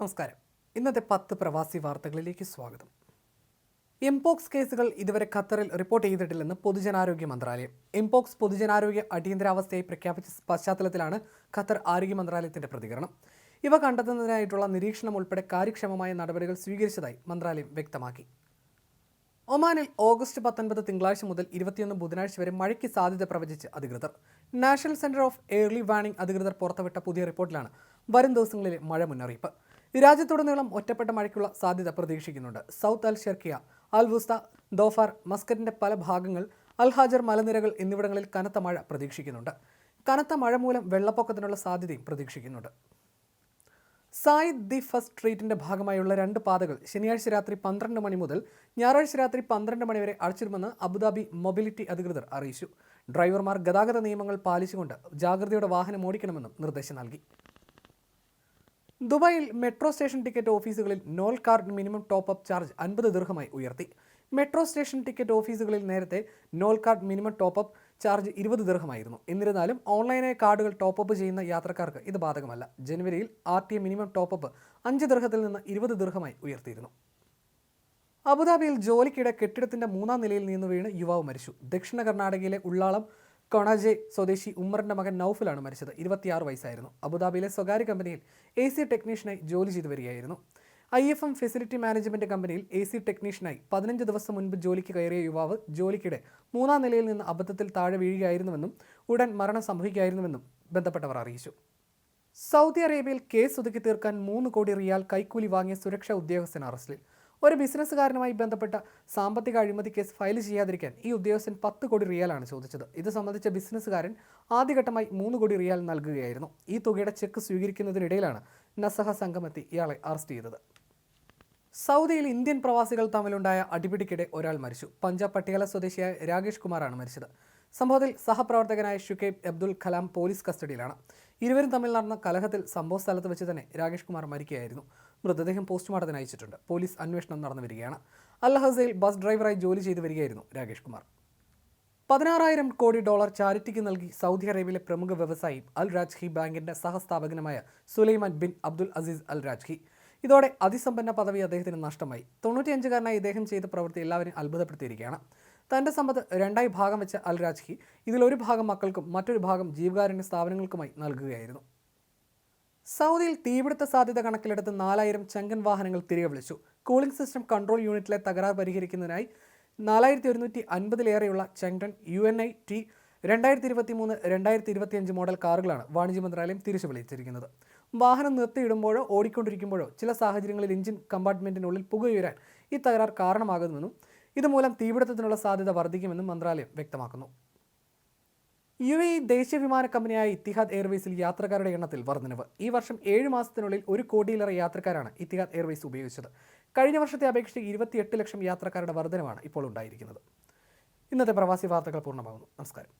നമസ്കാരം. ഇന്നത്തെ പത്ത് പ്രവാസി വാർത്തകളിലേക്ക് സ്വാഗതം. എംപോക്സ് കേസുകൾ ഇതുവരെ ഖത്തറിൽ റിപ്പോർട്ട് ചെയ്തിട്ടില്ലെന്ന് പൊതുജനാരോഗ്യ മന്ത്രാലയം. എംപോക്സ് പൊതുജനാരോഗ്യ അടിയന്തരാവസ്ഥയായി പ്രഖ്യാപിച്ച പശ്ചാത്തലത്തിലാണ് ഖത്തർ ആരോഗ്യ മന്ത്രാലയത്തിന്റെ പ്രതികരണം. ഇവ കണ്ടെത്തുന്നതിനായിട്ടുള്ള നിരീക്ഷണം ഉൾപ്പെടെ കാര്യക്ഷമമായ നടപടികൾ സ്വീകരിച്ചതായി മന്ത്രാലയം വ്യക്തമാക്കി. ഒമാനിൽ ഓഗസ്റ്റ് പത്തൊൻപത് തിങ്കളാഴ്ച മുതൽ ഇരുപത്തിയൊന്ന് ബുധനാഴ്ച വരെ മഴയ്ക്ക് സാധ്യത പ്രവചിച്ച് അധികൃതർ. National centre of early warning അധികൃതർ പുറത്തുവിട്ട പുതിയ റിപ്പോർട്ടിലാണ് വരും ദിവസങ്ങളിലെ മഴ മുന്നറിയിപ്പ്. രാജ്യത്തുടനീളം ഒറ്റപ്പെട്ട മഴയ്ക്കുള്ള സാധ്യത പ്രതീക്ഷിക്കുന്നുണ്ട്. South Al Sharqiya Al Wusta Dhofar മസ്കറ്റിന്റെ പല ഭാഗങ്ങൾ അൽഹാജർ മലനിരകൾ എന്നിവിടങ്ങളിൽ കനത്ത മഴ പ്രതീക്ഷിക്കുന്നുണ്ട്. കനത്ത മഴ മൂലം വെള്ളപ്പൊക്കത്തിനുള്ള സാധ്യതയും പ്രതീക്ഷിക്കുന്നുണ്ട്. സായിദ് ദി ഫസ്റ്റ് സ്ട്രീറ്റിന്റെ ഭാഗമായുള്ള രണ്ട് പാതകൾ ശനിയാഴ്ച രാത്രി പന്ത്രണ്ട് മണി മുതൽ ഞായറാഴ്ച രാത്രി പന്ത്രണ്ട് മണി വരെ അടച്ചിടുമെന്ന് അബുദാബി മൊബിലിറ്റി അധികൃതർ അറിയിച്ചു. ഡ്രൈവർമാർ ഗതാഗത നിയമങ്ങൾ പാലിച്ചുകൊണ്ട് ജാഗ്രതയോടെ വാഹനം ഓടിക്കണമെന്നും നിർദ്ദേശം നൽകി. ദുബായിൽ മെട്രോ സ്റ്റേഷൻ ടിക്കറ്റ് ഓഫീസുകളിൽ Nol card minimum top up charge അൻപത് ദീർഘമായി ഉയർത്തി. മെട്രോ സ്റ്റേഷൻ ടിക്കറ്റ് ഓഫീസുകളിൽ നേരത്തെ Nol card minimum top up charge ഇരുപത് ദീർഘമായിരുന്നു. എന്നിരുന്നാലും ഓൺലൈനായി കാർഡുകൾ ടോപ്പ് അപ്പ് ചെയ്യുന്ന യാത്രക്കാർക്ക് ഇത് ബാധകമല്ല. ജനുവരിയിൽ R T minimum top up അഞ്ച് ദീർഘത്തിൽ നിന്ന് ഇരുപത് ദീർഘമായി ഉയർത്തിയിരുന്നു. അബുദാബിയിൽ ജോലിക്കിടെ കെട്ടിടത്തിന്റെ മൂന്നാം നിലയിൽ നിന്ന് വീണ് യുവാവ് മരിച്ചു. ദക്ഷിണ കർണാടകയിലെ ഉള്ളാളം കൊണാജെ സ്വദേശി ഉമ്മറിന്റെ മകൻ നൌഫിലാണ് മരിച്ചത്. ഇരുപത്തിയാറ് വയസ്സായിരുന്നു. അബുദാബിയിലെ സ്വകാര്യ കമ്പനിയിൽ എ സി ടെക്നീഷ്യനായി ജോലി ചെയ്തു വരികയായിരുന്നു. I F M facility management കമ്പനിയിൽ എ സി ടെക്നീഷ്യനായി പതിനഞ്ച് ദിവസം മുൻപ് ജോലിക്ക് കയറിയ യുവാവ് ജോലിക്കിടെ മൂന്നാം നിലയിൽ നിന്ന് അബദ്ധത്തിൽ താഴെ വീഴുകയായിരുന്നുവെന്നും ഉടൻ മരണം സംഭവിക്കുകയായിരുന്നുവെന്നും ബന്ധപ്പെട്ടവർ അറിയിച്ചു. സൗദി അറേബ്യയിൽ കേസ് ഒതുക്കി തീർക്കാൻ മൂന്ന് കോടി റിയാൽ കൈക്കൂലി വാങ്ങിയ സുരക്ഷാ ഉദ്യോഗസ്ഥൻ അറസ്റ്റിൽ. ഒരു ബിസിനസ്സുകാരനുമായി ബന്ധപ്പെട്ട സാമ്പത്തിക അഴിമതി കേസ് ഫയൽ ചെയ്യാതിരിക്കാൻ ഈ ഉദ്യോഗസ്ഥൻ പത്ത് കോടി റിയാലാണ് ചോദിച്ചത്. ഇത് സംബന്ധിച്ച ബിസിനസ്സുകാരൻ ആദ്യഘട്ടമായി മൂന്ന് കോടി റിയാൽ നൽകുകയായിരുന്നു. ഈ തുകയുടെ ചെക്ക് സ്വീകരിക്കുന്നതിനിടയിലാണ് നസഹ സംഘമെത്തി ഇയാളെ അറസ്റ്റ് ചെയ്തത്. സൗദിയിൽ ഇന്ത്യൻ പ്രവാസികൾ തമ്മിലുണ്ടായ അടിപിടിക്കിടെ ഒരാൾ മരിച്ചു. പഞ്ചാബ് പട്ടിയാല സ്വദേശിയായ രാകേഷ് കുമാറാണ് മരിച്ചത്. സംഭവത്തിൽ സഹപ്രവർത്തകനായ ഷുക്കേബ് അബ്ദുൽ കലാം പോലീസ് കസ്റ്റഡിയിലാണ്. ഇരുവരും തമ്മിൽ നടന്ന കലഹത്തിൽ സംഭവ സ്ഥലത്ത് വെച്ച് തന്നെ രാകേഷ് കുമാർ മരിക്കുകയായിരുന്നു. മൃതദേഹം പോസ്റ്റ്മോർട്ടത്തിന് അയച്ചിട്ടുണ്ട്. പോലീസ് അന്വേഷണം നടന്നു വരികയാണ്. അൽഹസയിൽ ബസ് ഡ്രൈവറായി ജോലി ചെയ്തു വരികയായിരുന്നു രാകേഷ് കുമാർ. പതിനാറായിരം കോടി ഡോളർ ചാരിറ്റിക്ക് നൽകി സൗദി അറേബ്യയിലെ പ്രമുഖ വ്യവസായി അൽ രാജ്ഹി ബാങ്കിന്റെ സഹസ്ഥാപകനുമായ Sulaiman bin Abdul Aziz Al Rajhi. ഇതോടെ അതിസമ്പന്ന പദവി അദ്ദേഹത്തിന് നഷ്ടമായി. തൊണ്ണൂറ്റിയഞ്ചുകാരനായി ഇദ്ദേഹം ചെയ്ത പ്രവൃത്തി എല്ലാവരും അത്ഭുതപ്പെടുത്തിയിരിക്കുകയാണ്. തന്റെ സമ്പത്ത് രണ്ടായി ഭാഗം വെച്ച അൽ രാജ്ഹി ഇതിലൊരു ഭാഗം മക്കൾക്കും മറ്റൊരു ഭാഗം ജീവകാരുണ്യ സ്ഥാപനങ്ങൾക്കുമായി നൽകുകയായിരുന്നു. സൗദിയിൽ തീപിടുത്ത സാധ്യത കണക്കിലെടുത്ത് നാലായിരം ചങ്കൻ വാഹനങ്ങൾ തിരികെ വിളിച്ചു. കൂളിംഗ് സിസ്റ്റം കൺട്രോൾ യൂണിറ്റിലെ തകരാർ പരിഹരിക്കുന്നതിനായി നാലായിരത്തി ഒരുന്നൂറ്റി അൻപതിലേറെയുള്ള ചങ്ടൺ യു എൻ ഐ ടി രണ്ടായിരത്തി ഇരുപത്തി മൂന്ന് രണ്ടായിരത്തി ഇരുപത്തിയഞ്ച് മോഡൽ കാറുകളാണ് വാണിജ്യ മന്ത്രാലയം തിരിച്ചു വിളിച്ചിരിക്കുന്നത്. വാഹനം നിർത്തിയിടുമ്പോഴോ ഓടിക്കൊണ്ടിരിക്കുമ്പോഴോ ചില സാഹചര്യങ്ങളിൽ എഞ്ചിൻ കമ്പാർട്ട്മെന്റിനുള്ളിൽ പുകയുയരാൻ ഈ തകരാർ കാരണമാകുമെന്നും ഇതുമൂലം തീപിടുത്തത്തിനുള്ള സാധ്യത വർദ്ധിക്കുമെന്നും മന്ത്രാലയം വ്യക്തമാക്കുന്നു. യു എ ദേശീയ വിമാന കമ്പനിയായ ഇത്തിഹാദ് എയർവേസിൽ യാത്രക്കാരുടെ എണ്ണത്തിൽ വർധനവ്. ഈ വർഷം ഏഴ് മാസത്തിനുള്ളിൽ ഒരു കോടിയിലേറെ യാത്രക്കാരാണ് ഇത്തിഹാദ് എയർവേസ് ഉപയോഗിച്ചത്. കഴിഞ്ഞ വർഷത്തെ അപേക്ഷിച്ച് ഇരുപത്തിയെട്ട് ലക്ഷം യാത്രക്കാരുടെ വർധനവാണ് ഇപ്പോൾ ഉണ്ടായിരിക്കുന്നത്. ഇന്നത്തെ പ്രവാസി വാർത്തകൾ പൂർണമാകുന്നു. നമസ്കാരം.